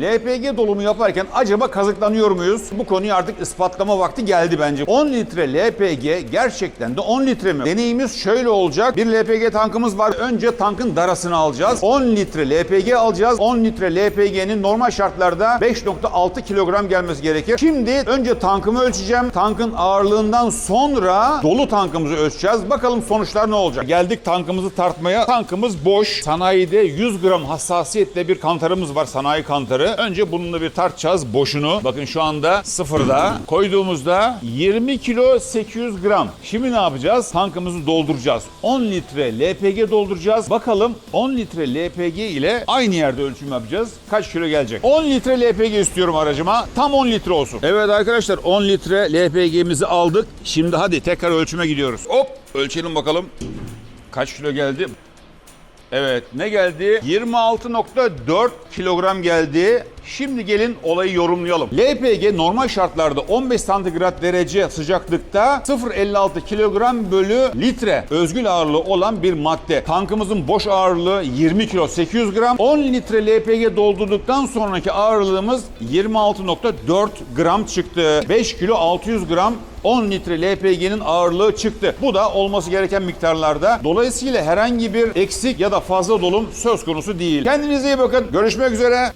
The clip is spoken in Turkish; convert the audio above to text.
LPG dolumu yaparken acaba kazıklanıyor muyuz? Bu konuyu artık ispatlama vakti geldi bence. 10 litre LPG gerçekten de 10 litre mi? Deneyimiz şöyle olacak. Bir LPG tankımız var. Önce tankın darasını alacağız. 10 litre LPG alacağız. 10 litre LPG'nin normal şartlarda 5.6 kilogram gelmesi gerekir. Şimdi önce tankımı ölçeceğim. Tankın ağırlığından sonra dolu tankımızı ölçeceğiz. Bakalım sonuçlar ne olacak? Geldik tankımızı tartmaya. Tankımız boş. Sanayide 100 gram hassasiyetle bir kantarımız var. Sanayi kantarı. Önce bununla bir tartacağız boşunu. Bakın şu anda sıfırda. Koyduğumuzda 20 kilo 800 gram. Şimdi ne yapacağız? Tankımızı dolduracağız. 10 litre LPG dolduracağız. Bakalım 10 litre LPG ile aynı yerde ölçüm yapacağız. Kaç kilo gelecek? 10 litre LPG istiyorum aracıma. Tam 10 litre olsun. Evet arkadaşlar 10 litre LPG'mizi aldık. Şimdi hadi tekrar ölçüme gidiyoruz. Hop ölçelim bakalım. Kaç kilo geldi? Evet ne geldi? 26.4 kilogram geldi. Şimdi gelin olayı yorumlayalım. LPG normal şartlarda 15 santigrat derece sıcaklıkta 0.56 kilogram bölü litre özgül ağırlığı olan bir madde. Tankımızın boş ağırlığı 20 kilo 800 gram. 10 litre LPG doldurduktan sonraki ağırlığımız 26.4 gram çıktı. 5 kilo 600 gram 10 litre LPG'nin ağırlığı çıktı. Bu da olması gereken miktarlarda. Dolayısıyla herhangi bir eksik ya da fazla dolum söz konusu değil. Kendinize iyi bakın. Görüşmek üzere.